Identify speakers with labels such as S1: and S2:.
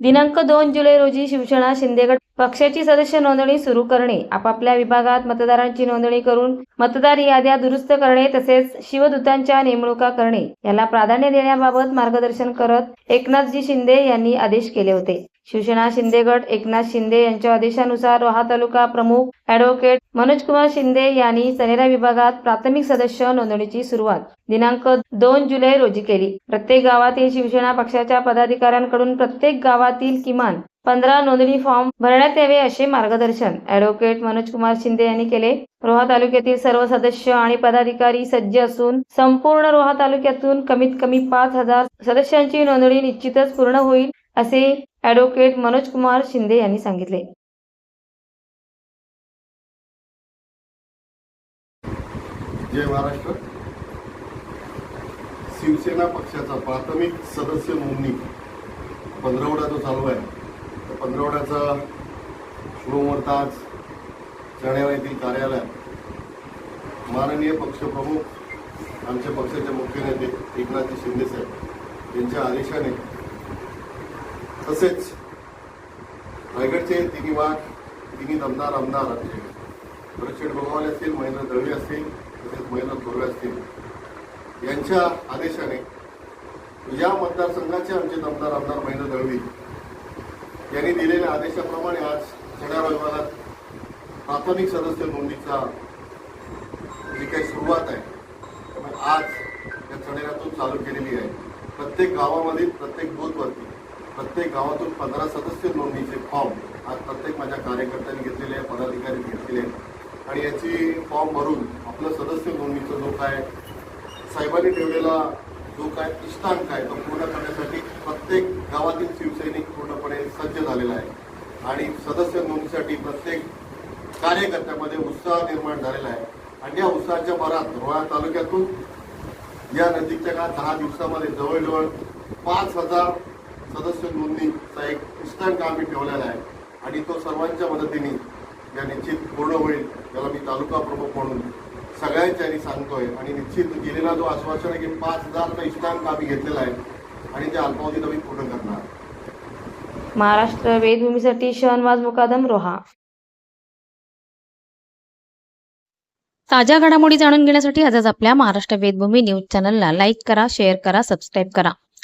S1: दिनांक दोन जुलै रोजी शिवसेना शिंदेगड पक्षाची सदस्य नोंदणी सुरू करणे आपापल्या विभागात मतदारांची नोंदणी करून मतदार याद्या दुरुस्त करणे तसेच शिवदूतांच्या नेमणुका करणे याला प्राधान्य देण्याबाबत मार्गदर्शन करत एकनाथजी शिंदे यांनी आदेश केले होते. शिवसेना शिंदेगड एकनाथ शिंदे यांच्या आदेशानुसार रोहा तालुका प्रमुख ॲडव्होकेट मनोजकुमार शिंदे यांनी सनेरा विभागात प्राथमिक सदस्य नोंदणीची सुरुवात दिनांक दोन जुलै रोजी केली. प्रत्येक गावातील शिवसेना पक्षाच्या पदाधिकाऱ्यांकडून प्रत्येक गावातील किमान पंधरा नोंदणी फॉर्म भरण्यात यावे असे मार्गदर्शन ॲडव्होकेट मनोजकुमार शिंदे यांनी केले. रोहा तालुक्यातील सर्व सदस्य आणि पदाधिकारी सज्ज असून संपूर्ण रोहा तालुक्यातून कमीत कमी पाच हजार सदस्यांची नोंदणी निश्चितच पूर्ण होईल. असे ॲडव्होकेट मनोजकुमार शिंदे यांनी सांगितले.
S2: जय महाराष्ट्र. शिवसेना पक्षाचा प्राथमिक सदस्य नोंदणी पंधरवडा जो चालू आहे त्या पंधरवड्याचा शुभमुहूर्त आज चण्याला येथील कार्यालयात. माननीय पक्षप्रमुख आमच्या पक्षाचे मुख्य नेते एकनाथजी शिंदे साहेब यांच्या आदेशाने तसेच रायगडचे तिन्ही वाघ तिन्ही दमदार आमदार भरतशेठ गोगावले असतील महेंद्र दळवी असतील तसेच महेंद्र थोरवे असतील यांच्या आदेशाने या मतदारसंघाचे आमचे दमदार आमदार महेंद्र दळवी यांनी दिलेल्या आदेशाप्रमाणे आज चढाव विभागात प्राथमिक सदस्य नोंदणीचा जी काही सुरुवात आहे त्यामुळे आज या चढेऱ्यातून चालू केलेली आहे. प्रत्येक गावामधील प्रत्येक बूथवरती प्रत्येक गावातून पंधरा सदस्य नोंदणीचे फॉर्म आज प्रत्येक माझ्या कार्यकर्त्यांनी घेतलेले आहे पदाधिकारी घेतलेले आहेत. आणि याची फॉर्म भरून आपलं सदस्य नोंदणीचा जो काय साहेबांनी ठेवलेला जो काय इष्टांक आहे तो पूर्ण करण्यासाठी प्रत्येक गावातील शिवसैनिक पूर्णपणे सज्ज झालेला आहे. आणि सदस्य नोंदणीसाठी प्रत्येक कार्यकर्त्यामध्ये उत्साह निर्माण झालेला आहे. आणि या उत्साहाच्या भरात रोहा तालुक्यातून या नजीकच्या काळात दहा दिवसामध्ये जवळजवळ पाच हजार सदस्य नोंदणीचा एक इष्टांक आम्ही ठेवलेला आहे. आणि तो सर्वांच्या मदतीने या निश्चित पूर्ण होईल याला मी तालुका प्रमुख म्हणून सगळ्यांच्या आणि सांगतोय. आणि निश्चित दिलेला जो आश्वासन आहे की पाच हजारचा इष्टांक आम्ही घेतलेला आहे आणि त्या अल्पावधीत आम्ही पूर्ण करणार.
S1: महाराष्ट्र वेदभूमीसाठी शहनवाज मुकादम रोहा. ताज्या घडामोडी जाणून घेण्यासाठी आजच आपल्या महाराष्ट्र वेदभूमी न्यूज चॅनलला लाईक करा शेअर करा सबस्क्राईब करा.